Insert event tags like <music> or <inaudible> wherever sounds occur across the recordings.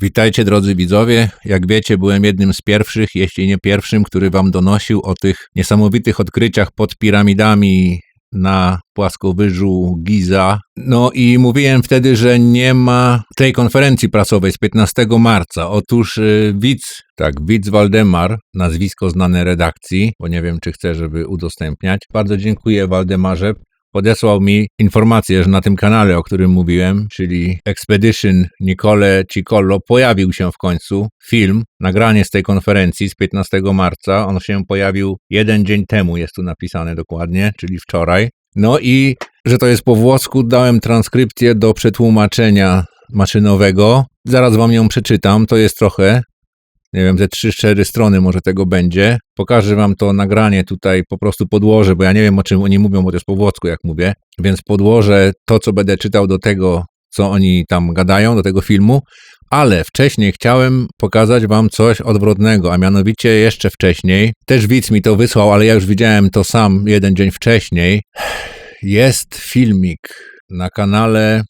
Witajcie drodzy widzowie. Jak wiecie, byłem jednym z pierwszych, jeśli nie pierwszym, który wam donosił o tych niesamowitych odkryciach pod piramidami na płaskowyżu Giza. No i mówiłem wtedy, że nie ma tej konferencji prasowej z 15 marca. Otóż yy, widz, tak, widz Waldemar, nazwisko znane redakcji, bo nie wiem, czy chcę, żeby udostępniać. Bardzo dziękuję Waldemarze podesłał mi informację, że na tym kanale, o którym mówiłem, czyli Expedition Nicole Cicollo, pojawił się w końcu film, nagranie z tej konferencji z 15 marca. On się pojawił jeden dzień temu, jest tu napisane dokładnie, czyli wczoraj. No i, że to jest po włosku, dałem transkrypcję do przetłumaczenia maszynowego. Zaraz wam ją przeczytam, to jest trochę, nie wiem, ze 3-4 strony może tego będzie. Pokażę wam to nagranie tutaj, po prostu podłożę, bo ja nie wiem o czym oni mówią, bo to jest po włosku, jak mówię. Więc podłożę to, co będę czytał do tego, co oni tam gadają, do tego filmu. Ale wcześniej chciałem pokazać wam coś odwrotnego, a mianowicie jeszcze wcześniej. Też widz mi to wysłał, ale ja już widziałem to sam jeden dzień wcześniej. Jest filmik na kanale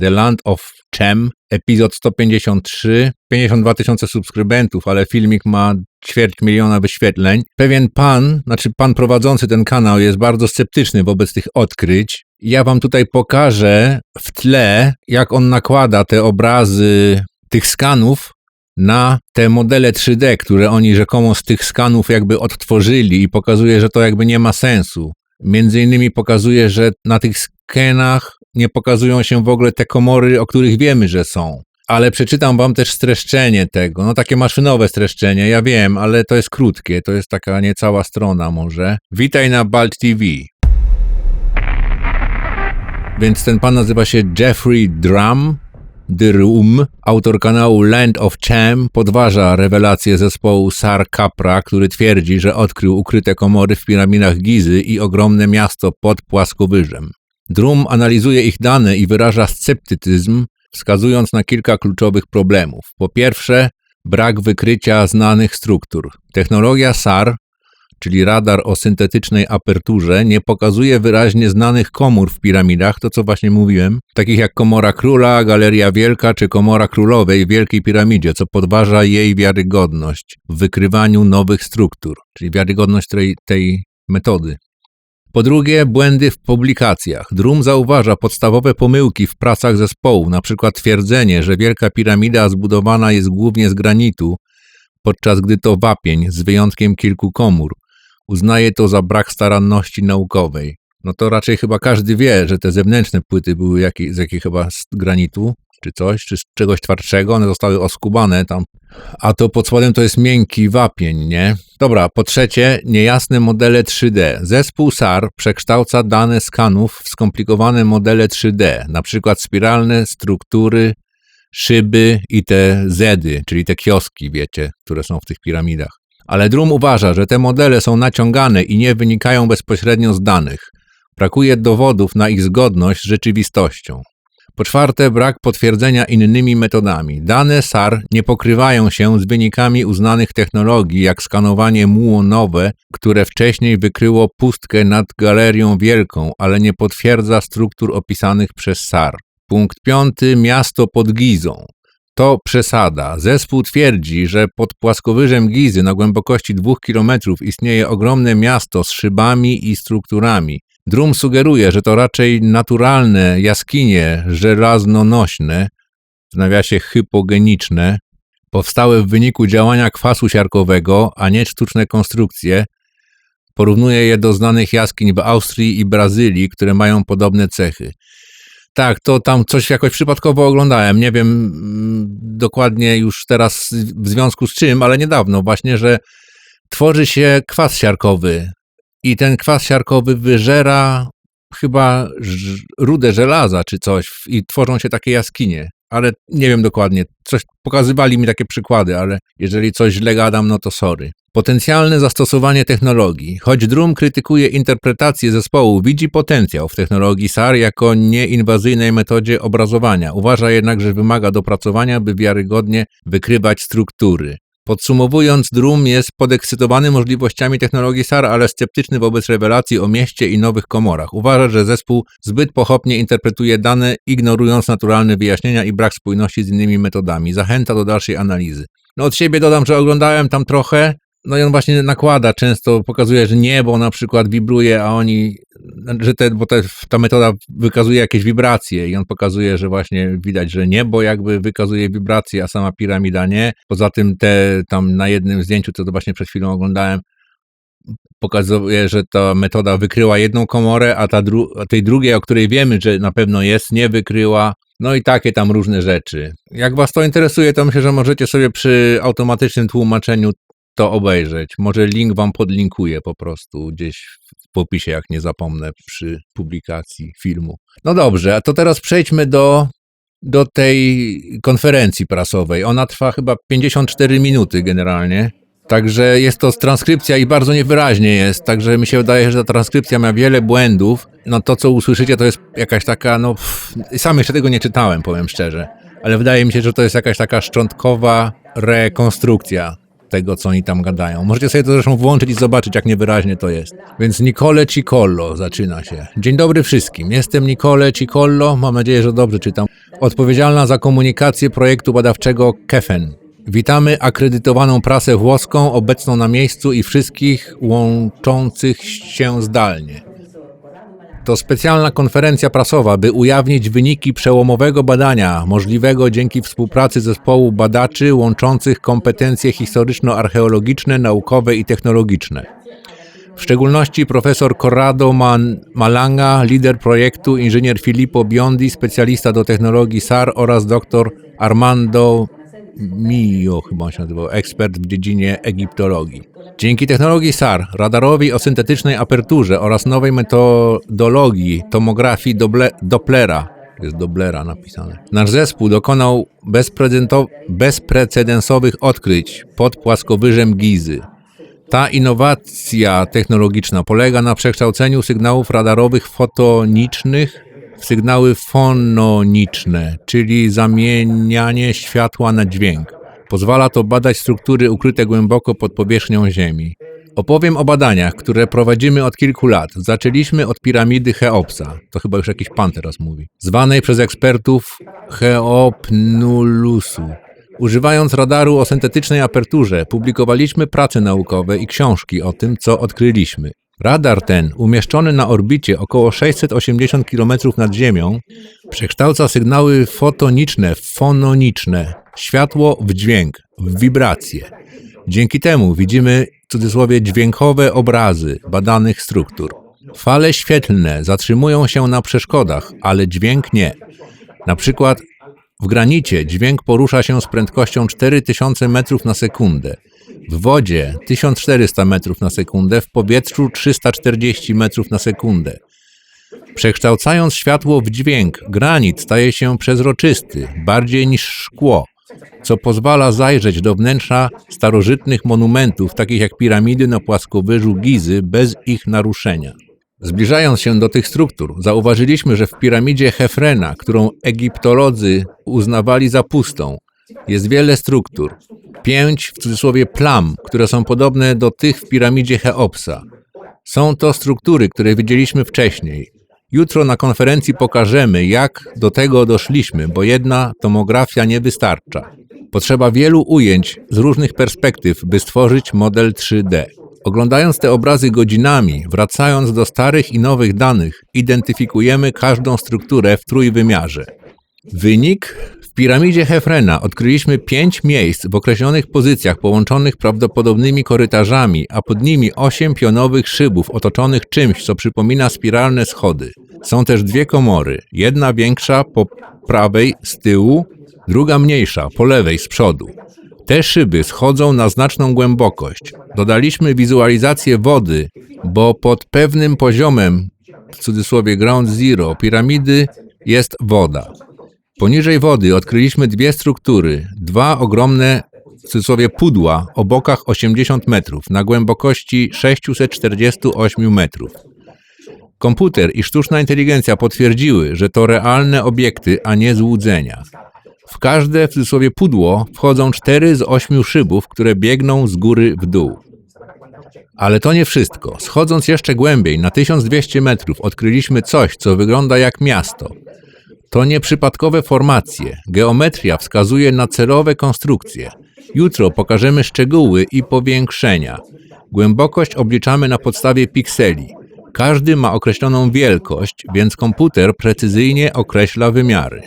The Land of Chem, epizod 153, 52 tysiące subskrybentów, ale filmik ma ćwierć miliona wyświetleń. Pewien pan, znaczy pan prowadzący ten kanał jest bardzo sceptyczny wobec tych odkryć. Ja wam tutaj pokażę w tle, jak on nakłada te obrazy tych skanów na te modele 3D, które oni rzekomo z tych skanów jakby odtworzyli i pokazuje, że to jakby nie ma sensu. Między innymi pokazuje, że na tych skenach nie pokazują się w ogóle te komory, o których wiemy, że są. Ale przeczytam wam też streszczenie tego, no takie maszynowe streszczenie, ja wiem, ale to jest krótkie, to jest taka niecała strona może. Witaj na Balt TV. Więc ten pan nazywa się Jeffrey Drum, The autor kanału Land of Cham, podważa rewelację zespołu Sar Capra, który twierdzi, że odkrył ukryte komory w piramidach Gizy i ogromne miasto pod płaskowyżem. Drum analizuje ich dane i wyraża sceptycyzm, wskazując na kilka kluczowych problemów. Po pierwsze, brak wykrycia znanych struktur. Technologia SAR, czyli radar o syntetycznej aperturze, nie pokazuje wyraźnie znanych komór w piramidach, to co właśnie mówiłem, takich jak komora króla, galeria wielka czy komora królowej w Wielkiej Piramidzie, co podważa jej wiarygodność w wykrywaniu nowych struktur, czyli wiarygodność tej, tej metody. Po drugie, błędy w publikacjach. Drum zauważa podstawowe pomyłki w pracach zespołu, przykład twierdzenie, że Wielka Piramida zbudowana jest głównie z granitu, podczas gdy to wapień, z wyjątkiem kilku komór. Uznaje to za brak staranności naukowej. No to raczej chyba każdy wie, że te zewnętrzne płyty były z jakiej chyba z granitu, czy coś, czy z czegoś twardszego, one zostały oskubane tam, a to pod spodem to jest miękki wapień, nie? Dobra, po trzecie, niejasne modele 3D. Zespół SAR przekształca dane skanów w skomplikowane modele 3D, na przykład spiralne struktury, szyby i te zedy, czyli te kioski, wiecie, które są w tych piramidach. Ale Drum uważa, że te modele są naciągane i nie wynikają bezpośrednio z danych. Brakuje dowodów na ich zgodność z rzeczywistością. Po czwarte, brak potwierdzenia innymi metodami. Dane SAR nie pokrywają się z wynikami uznanych technologii, jak skanowanie muonowe, które wcześniej wykryło pustkę nad galerią wielką, ale nie potwierdza struktur opisanych przez SAR. Punkt piąty, miasto pod Gizą. To przesada. Zespół twierdzi, że pod płaskowyżem Gizy na głębokości dwóch kilometrów istnieje ogromne miasto z szybami i strukturami. Drum sugeruje, że to raczej naturalne jaskinie żelaznonośne, w nawiasie hypogeniczne, powstałe w wyniku działania kwasu siarkowego, a nie sztuczne konstrukcje. Porównuje je do znanych jaskiń w Austrii i Brazylii, które mają podobne cechy. Tak, to tam coś jakoś przypadkowo oglądałem. Nie wiem mm, dokładnie już teraz w związku z czym, ale niedawno właśnie, że tworzy się kwas siarkowy i ten kwas siarkowy wyżera chyba rudę żelaza czy coś i tworzą się takie jaskinie. Ale nie wiem dokładnie. Coś pokazywali mi takie przykłady, ale jeżeli coś źle gadam, no to sorry. Potencjalne zastosowanie technologii. Choć Drum krytykuje interpretację zespołu, widzi potencjał w technologii SAR jako nieinwazyjnej metodzie obrazowania. Uważa jednak, że wymaga dopracowania, by wiarygodnie wykrywać struktury. Podsumowując, Drum jest podekscytowany możliwościami technologii SAR, ale sceptyczny wobec rewelacji o mieście i nowych komorach. Uważa, że zespół zbyt pochopnie interpretuje dane, ignorując naturalne wyjaśnienia i brak spójności z innymi metodami. Zachęca do dalszej analizy. No od siebie dodam, że oglądałem tam trochę, no i on właśnie nakłada, często pokazuje, że niebo na przykład wibruje, a oni, że te, bo te, ta metoda wykazuje jakieś wibracje i on pokazuje, że właśnie widać, że niebo jakby wykazuje wibracje, a sama piramida nie. Poza tym te tam na jednym zdjęciu, co to właśnie przed chwilą oglądałem, pokazuje, że ta metoda wykryła jedną komorę, a, ta dru a tej drugiej, o której wiemy, że na pewno jest, nie wykryła. No i takie tam różne rzeczy. Jak Was to interesuje, to myślę, że możecie sobie przy automatycznym tłumaczeniu to obejrzeć. Może link wam podlinkuję po prostu gdzieś w opisie, jak nie zapomnę przy publikacji filmu. No dobrze, a to teraz przejdźmy do, do tej konferencji prasowej. Ona trwa chyba 54 minuty generalnie. Także jest to transkrypcja i bardzo niewyraźnie jest, także mi się wydaje, że ta transkrypcja ma wiele błędów. No to, co usłyszycie, to jest jakaś taka, no pff, sam jeszcze tego nie czytałem, powiem szczerze, ale wydaje mi się, że to jest jakaś taka szczątkowa rekonstrukcja tego, co oni tam gadają. Możecie sobie to zresztą włączyć i zobaczyć, jak niewyraźnie to jest. Więc Nicole Cicollo zaczyna się. Dzień dobry wszystkim. Jestem Nicole Cicollo. Mam nadzieję, że dobrze czytam. Odpowiedzialna za komunikację projektu badawczego KEFEN. Witamy akredytowaną prasę włoską obecną na miejscu i wszystkich łączących się zdalnie. To specjalna konferencja prasowa, by ujawnić wyniki przełomowego badania, możliwego dzięki współpracy zespołu badaczy łączących kompetencje historyczno-archeologiczne, naukowe i technologiczne. W szczególności profesor Corrado Man Malanga, lider projektu, inżynier Filippo Biondi, specjalista do technologii SAR oraz dr Armando Mio, chyba się nazywał, ekspert w dziedzinie egiptologii. Dzięki technologii SAR, radarowi o syntetycznej aperturze oraz nowej metodologii tomografii Doble Dopplera, jest Doblera napisane, nasz zespół dokonał bezprecedensowych odkryć pod płaskowyżem Gizy. Ta innowacja technologiczna polega na przekształceniu sygnałów radarowych fotonicznych sygnały fononiczne, czyli zamienianie światła na dźwięk. Pozwala to badać struktury ukryte głęboko pod powierzchnią Ziemi. Opowiem o badaniach, które prowadzimy od kilku lat. Zaczęliśmy od piramidy Cheopsa, to chyba już jakiś pan teraz mówi, zwanej przez ekspertów Cheopnulusu. Używając radaru o syntetycznej aperturze, publikowaliśmy prace naukowe i książki o tym, co odkryliśmy. Radar ten, umieszczony na orbicie około 680 km nad Ziemią, przekształca sygnały fotoniczne w fononiczne, światło w dźwięk, w wibracje. Dzięki temu widzimy, w cudzysłowie, dźwiękowe obrazy badanych struktur. Fale świetlne zatrzymują się na przeszkodach, ale dźwięk nie. Na przykład w granicie dźwięk porusza się z prędkością 4000 metrów na sekundę, w wodzie 1400 metrów na sekundę, w powietrzu 340 metrów na sekundę. Przekształcając światło w dźwięk, granit staje się przezroczysty, bardziej niż szkło, co pozwala zajrzeć do wnętrza starożytnych monumentów, takich jak piramidy na płaskowyżu Gizy, bez ich naruszenia. Zbliżając się do tych struktur, zauważyliśmy, że w piramidzie Hefrena, którą egiptolodzy uznawali za pustą, jest wiele struktur. Pięć, w cudzysłowie, plam, które są podobne do tych w piramidzie Cheopsa. Są to struktury, które widzieliśmy wcześniej. Jutro na konferencji pokażemy, jak do tego doszliśmy, bo jedna tomografia nie wystarcza. Potrzeba wielu ujęć z różnych perspektyw, by stworzyć model 3D. Oglądając te obrazy godzinami, wracając do starych i nowych danych, identyfikujemy każdą strukturę w trójwymiarze. Wynik w piramidzie Hefrena odkryliśmy pięć miejsc w określonych pozycjach połączonych prawdopodobnymi korytarzami, a pod nimi osiem pionowych szybów otoczonych czymś, co przypomina spiralne schody. Są też dwie komory, jedna większa po prawej z tyłu, druga mniejsza po lewej z przodu. Te szyby schodzą na znaczną głębokość. Dodaliśmy wizualizację wody, bo pod pewnym poziomem, w cudzysłowie ground zero, piramidy jest woda. Poniżej wody odkryliśmy dwie struktury, dwa ogromne w cudzysłowie pudła o bokach 80 metrów na głębokości 648 metrów. Komputer i sztuczna inteligencja potwierdziły, że to realne obiekty, a nie złudzenia. W każde, w cudzysłowie, pudło wchodzą cztery z ośmiu szybów, które biegną z góry w dół. Ale to nie wszystko. Schodząc jeszcze głębiej, na 1200 metrów, odkryliśmy coś, co wygląda jak miasto. To nieprzypadkowe formacje. Geometria wskazuje na celowe konstrukcje. Jutro pokażemy szczegóły i powiększenia. Głębokość obliczamy na podstawie pikseli. Każdy ma określoną wielkość, więc komputer precyzyjnie określa wymiary.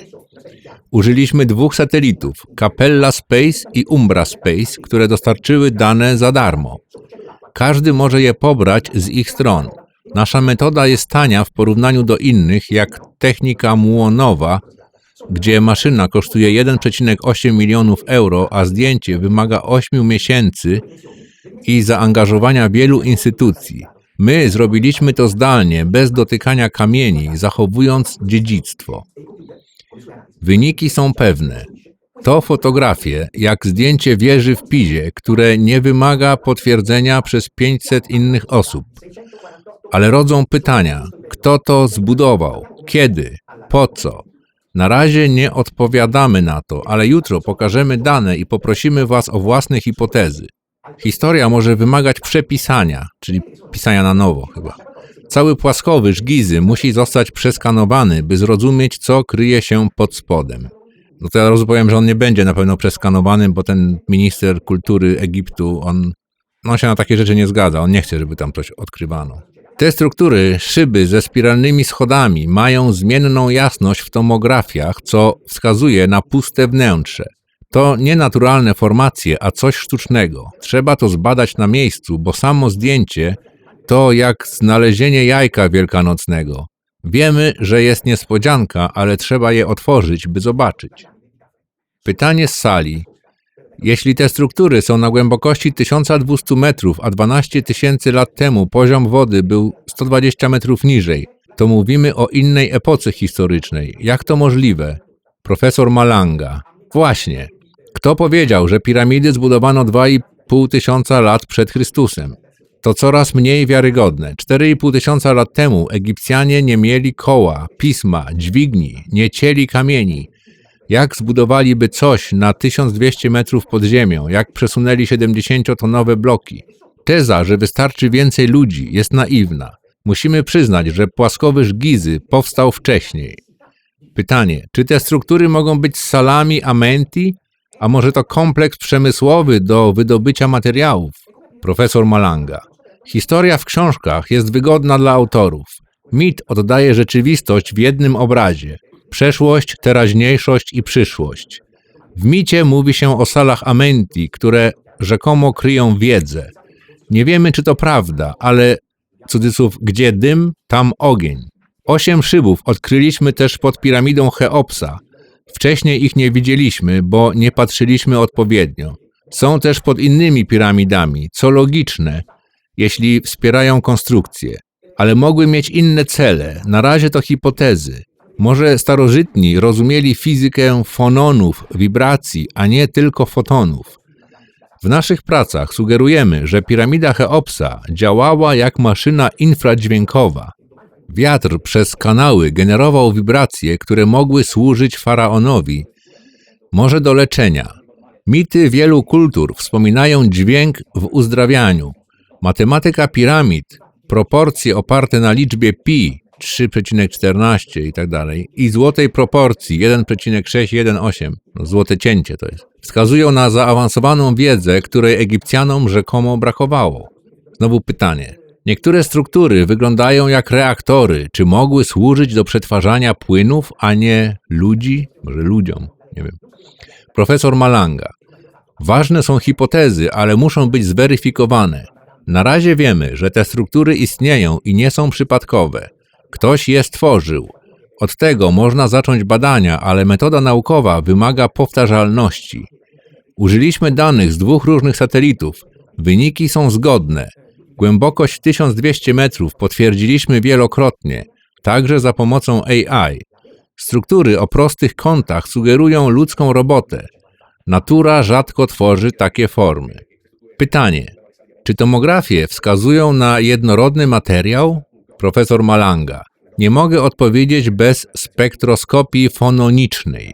Użyliśmy dwóch satelitów, Capella Space i Umbra Space, które dostarczyły dane za darmo. Każdy może je pobrać z ich stron. Nasza metoda jest tania w porównaniu do innych, jak technika muonowa, gdzie maszyna kosztuje 1,8 milionów euro, a zdjęcie wymaga 8 miesięcy i zaangażowania wielu instytucji. My zrobiliśmy to zdalnie, bez dotykania kamieni, zachowując dziedzictwo. Wyniki są pewne. To fotografie, jak zdjęcie wieży w Pizie, które nie wymaga potwierdzenia przez 500 innych osób. Ale rodzą pytania: kto to zbudował? Kiedy? Po co? Na razie nie odpowiadamy na to, ale jutro pokażemy dane i poprosimy Was o własne hipotezy. Historia może wymagać przepisania, czyli pisania na nowo chyba. Cały płaskowyż Gizy musi zostać przeskanowany, by zrozumieć, co kryje się pod spodem. No to ja rozumiem, że on nie będzie na pewno przeskanowany, bo ten minister kultury Egiptu, on, no on się na takie rzeczy nie zgadza. On nie chce, żeby tam coś odkrywano. Te struktury, szyby ze spiralnymi schodami mają zmienną jasność w tomografiach, co wskazuje na puste wnętrze. To nie naturalne formacje, a coś sztucznego. Trzeba to zbadać na miejscu, bo samo zdjęcie to jak znalezienie jajka wielkanocnego. Wiemy, że jest niespodzianka, ale trzeba je otworzyć, by zobaczyć. Pytanie z sali. Jeśli te struktury są na głębokości 1200 metrów, a 12 tysięcy lat temu poziom wody był 120 metrów niżej, to mówimy o innej epoce historycznej. Jak to możliwe? Profesor Malanga. Właśnie. Kto powiedział, że piramidy zbudowano 2,5 tysiąca lat przed Chrystusem? To coraz mniej wiarygodne. 4,5 tysiąca lat temu Egipcjanie nie mieli koła, pisma, dźwigni, nie cieli kamieni. Jak zbudowaliby coś na 1200 metrów pod ziemią? Jak przesunęli 70-tonowe bloki? Teza, że wystarczy więcej ludzi, jest naiwna. Musimy przyznać, że płaskowyż Gizy powstał wcześniej. Pytanie, czy te struktury mogą być salami Amenti, a może to kompleks przemysłowy do wydobycia materiałów? Profesor Malanga. Historia w książkach jest wygodna dla autorów. Mit oddaje rzeczywistość w jednym obrazie przeszłość, teraźniejszość i przyszłość. W micie mówi się o salach Amenti, które rzekomo kryją wiedzę. Nie wiemy, czy to prawda, ale cudzysłów, gdzie dym, tam ogień. Osiem szybów odkryliśmy też pod piramidą Cheopsa. Wcześniej ich nie widzieliśmy, bo nie patrzyliśmy odpowiednio. Są też pod innymi piramidami, co logiczne, jeśli wspierają konstrukcję, ale mogły mieć inne cele. Na razie to hipotezy. Może starożytni rozumieli fizykę fononów, wibracji, a nie tylko fotonów. W naszych pracach sugerujemy, że piramida Cheopsa działała jak maszyna infradźwiękowa. Wiatr przez kanały generował wibracje, które mogły służyć faraonowi, może do leczenia. Mity wielu kultur wspominają dźwięk w uzdrawianiu. Matematyka piramid, proporcje oparte na liczbie pi 3,14 i tak dalej i złotej proporcji 1,618, no złote cięcie to jest, wskazują na zaawansowaną wiedzę, której Egipcjanom rzekomo brakowało. Znowu pytanie. Niektóre struktury wyglądają jak reaktory. Czy mogły służyć do przetwarzania płynów, a nie ludzi? Może ludziom, nie wiem. Profesor Malanga. Ważne są hipotezy, ale muszą być zweryfikowane. Na razie wiemy, że te struktury istnieją i nie są przypadkowe. Ktoś je stworzył. Od tego można zacząć badania, ale metoda naukowa wymaga powtarzalności. Użyliśmy danych z dwóch różnych satelitów. Wyniki są zgodne. Głębokość 1200 metrów potwierdziliśmy wielokrotnie, także za pomocą AI. Struktury o prostych kątach sugerują ludzką robotę. Natura rzadko tworzy takie formy. Pytanie: czy tomografie wskazują na jednorodny materiał? Profesor Malanga. Nie mogę odpowiedzieć bez spektroskopii fononicznej.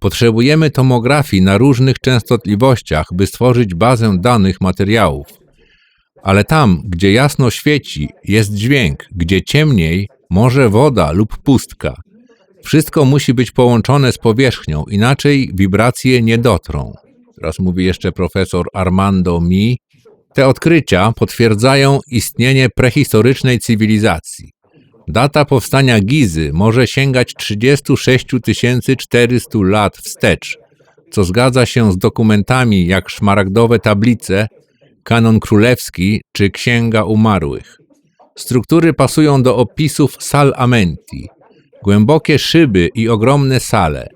Potrzebujemy tomografii na różnych częstotliwościach, by stworzyć bazę danych materiałów. Ale tam, gdzie jasno świeci, jest dźwięk, gdzie ciemniej, może woda lub pustka. Wszystko musi być połączone z powierzchnią, inaczej wibracje nie dotrą. Teraz mówi jeszcze profesor Armando Mi. Te odkrycia potwierdzają istnienie prehistorycznej cywilizacji. Data powstania Gizy może sięgać 36 400 lat wstecz, co zgadza się z dokumentami jak szmaragdowe tablice, kanon królewski czy księga umarłych. Struktury pasują do opisów sal Amenti. Głębokie szyby i ogromne sale.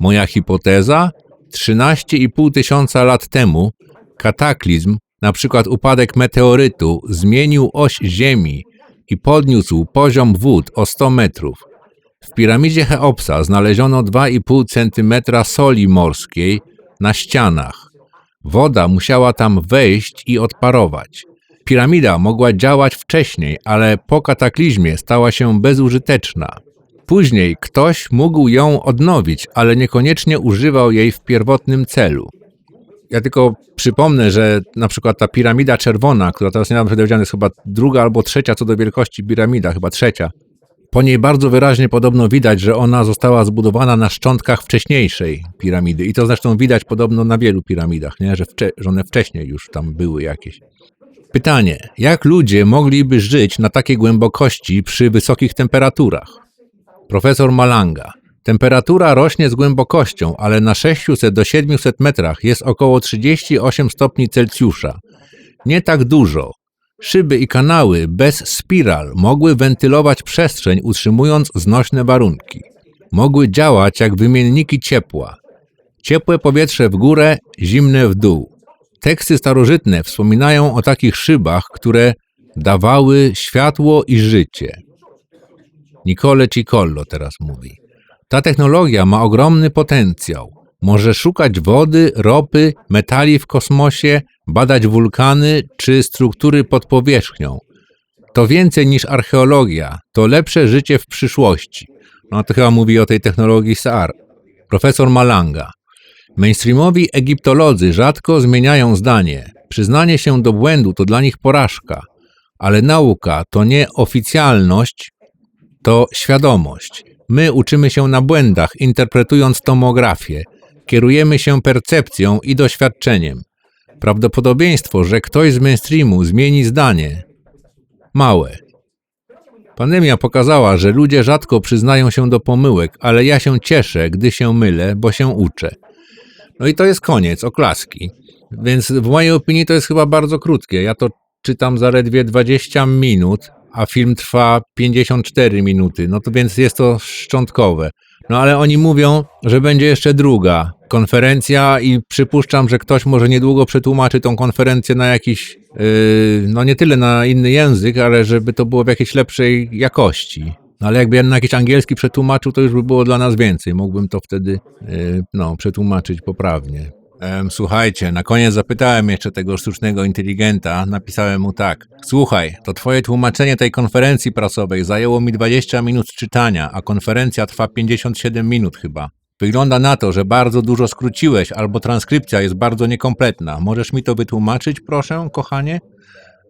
Moja hipoteza? 13,5 tysiąca lat temu kataklizm, na przykład upadek meteorytu, zmienił oś Ziemi i podniósł poziom wód o 100 metrów. W piramidzie Cheopsa znaleziono 2,5 cm soli morskiej na ścianach. Woda musiała tam wejść i odparować. Piramida mogła działać wcześniej, ale po kataklizmie stała się bezużyteczna. Później ktoś mógł ją odnowić, ale niekoniecznie używał jej w pierwotnym celu. Ja tylko przypomnę, że na przykład ta piramida czerwona, która teraz niedawno dowiedziana jest chyba druga albo trzecia co do wielkości piramida, chyba trzecia. Po niej bardzo wyraźnie podobno widać, że ona została zbudowana na szczątkach wcześniejszej piramidy. I to zresztą widać podobno na wielu piramidach, nie? Że, wcze- że one wcześniej już tam były jakieś. Pytanie: jak ludzie mogliby żyć na takiej głębokości przy wysokich temperaturach? Profesor Malanga. Temperatura rośnie z głębokością, ale na 600 do 700 metrach jest około 38 stopni Celsjusza. Nie tak dużo. Szyby i kanały bez spiral mogły wentylować przestrzeń, utrzymując znośne warunki. Mogły działać jak wymienniki ciepła. Ciepłe powietrze w górę, zimne w dół. Teksty starożytne wspominają o takich szybach, które dawały światło i życie. Nicole Cicollo teraz mówi. Ta technologia ma ogromny potencjał. Może szukać wody, ropy, metali w kosmosie, badać wulkany czy struktury pod powierzchnią. To więcej niż archeologia, to lepsze życie w przyszłości. No to chyba mówi o tej technologii SAR. Profesor Malanga. Mainstreamowi egiptolodzy rzadko zmieniają zdanie. Przyznanie się do błędu to dla nich porażka, ale nauka to nie oficjalność, to świadomość. My uczymy się na błędach, interpretując tomografię. Kierujemy się percepcją i doświadczeniem. Prawdopodobieństwo, że ktoś z mainstreamu zmieni zdanie, małe. Pandemia pokazała, że ludzie rzadko przyznają się do pomyłek, ale ja się cieszę, gdy się mylę, bo się uczę. No i to jest koniec, oklaski. Więc w mojej opinii to jest chyba bardzo krótkie. Ja to czytam zaledwie 20 minut, a film trwa 54 minuty. No to więc jest to szczątkowe. No ale oni mówią, że będzie jeszcze druga konferencja i przypuszczam, że ktoś może niedługo przetłumaczy tą konferencję na jakiś, yy, no nie tyle na inny język, ale żeby to było w jakiejś lepszej jakości. No ale jakby ja na jakiś angielski przetłumaczył, to już by było dla nas więcej. Mógłbym to wtedy, yy, no, przetłumaczyć poprawnie. Słuchajcie, na koniec zapytałem jeszcze tego sztucznego inteligenta. Napisałem mu tak. Słuchaj, to twoje tłumaczenie tej konferencji prasowej zajęło mi 20 minut czytania, a konferencja trwa 57 minut chyba. Wygląda na to, że bardzo dużo skróciłeś, albo transkrypcja jest bardzo niekompletna. Możesz mi to wytłumaczyć, proszę, kochanie?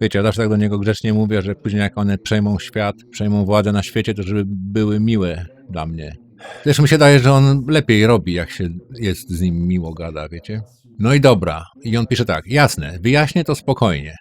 Wiecie, ja zawsze tak do niego grzecznie mówię, że później jak one przejmą świat, przejmą władzę na świecie, to żeby były miłe dla mnie. Zresztą mi się daje, że on lepiej robi, jak się jest z nim miło gada, wiecie? No i dobra. I on pisze tak, jasne, wyjaśnię to spokojnie.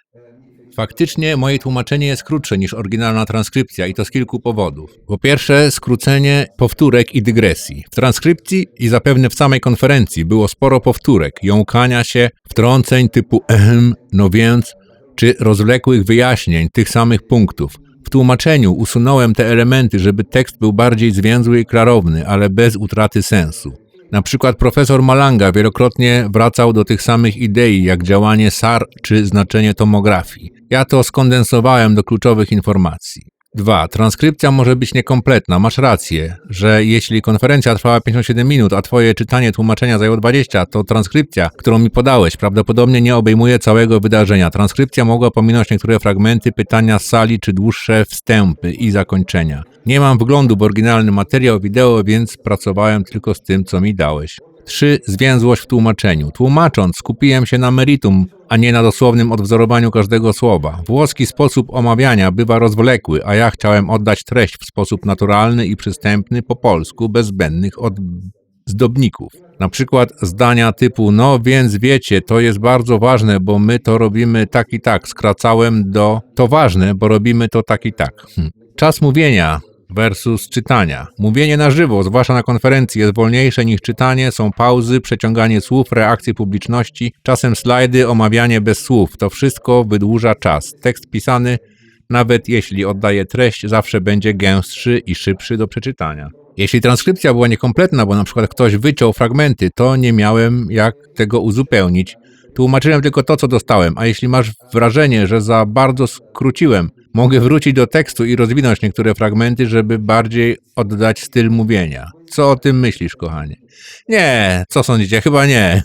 Faktycznie moje tłumaczenie jest krótsze niż oryginalna transkrypcja i to z kilku powodów. Po pierwsze, skrócenie powtórek i dygresji. W transkrypcji i zapewne w samej konferencji było sporo powtórek, jąkania się, wtrąceń typu ehem, no więc, czy rozwlekłych wyjaśnień tych samych punktów. W tłumaczeniu usunąłem te elementy, żeby tekst był bardziej zwięzły i klarowny, ale bez utraty sensu. Na przykład profesor Malanga wielokrotnie wracał do tych samych idei, jak działanie SAR czy znaczenie tomografii. Ja to skondensowałem do kluczowych informacji. 2. Transkrypcja może być niekompletna. Masz rację, że jeśli konferencja trwała 57 minut, a twoje czytanie tłumaczenia zajęło 20, to transkrypcja, którą mi podałeś, prawdopodobnie nie obejmuje całego wydarzenia. Transkrypcja mogła pominąć niektóre fragmenty, pytania z sali czy dłuższe wstępy i zakończenia. Nie mam wglądu w oryginalny materiał wideo, więc pracowałem tylko z tym, co mi dałeś. 3. Zwięzłość w tłumaczeniu. Tłumacząc, skupiłem się na meritum, a nie na dosłownym odwzorowaniu każdego słowa. Włoski sposób omawiania bywa rozwlekły, a ja chciałem oddać treść w sposób naturalny i przystępny po polsku, bez zbędnych zdobników. Na przykład zdania typu, no więc wiecie, to jest bardzo ważne, bo my to robimy tak i tak. Skracałem do to ważne, bo robimy to tak i tak. Hm. Czas mówienia versus czytania. Mówienie na żywo, zwłaszcza na konferencji, jest wolniejsze niż czytanie, są pauzy, przeciąganie słów, reakcje publiczności, czasem slajdy, omawianie bez słów. To wszystko wydłuża czas. Tekst pisany, nawet jeśli oddaje treść, zawsze będzie gęstszy i szybszy do przeczytania. Jeśli transkrypcja była niekompletna, bo na przykład ktoś wyciął fragmenty, to nie miałem jak tego uzupełnić. Tłumaczyłem tylko to, co dostałem, a jeśli masz wrażenie, że za bardzo skróciłem, mogę wrócić do tekstu i rozwinąć niektóre fragmenty, żeby bardziej oddać styl mówienia. Co o tym myślisz, kochanie? Nie, co sądzicie? Chyba nie.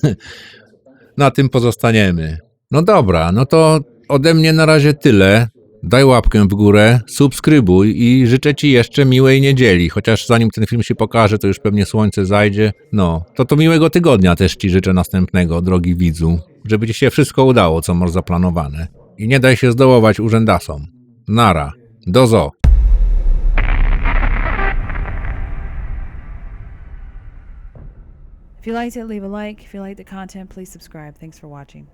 <laughs> Na tym pozostaniemy. No dobra, no to ode mnie na razie tyle. Daj łapkę w górę, subskrybuj i życzę Ci jeszcze miłej niedzieli. Chociaż zanim ten film się pokaże, to już pewnie słońce zajdzie. No, to to miłego tygodnia też Ci życzę następnego, drogi widzu. Żeby Ci się wszystko udało, co masz zaplanowane. I nie daj się zdołować urzędasom. Nara. Dozo. If you liked it, leave a like. If you liked the content, please subscribe. Thanks for watching.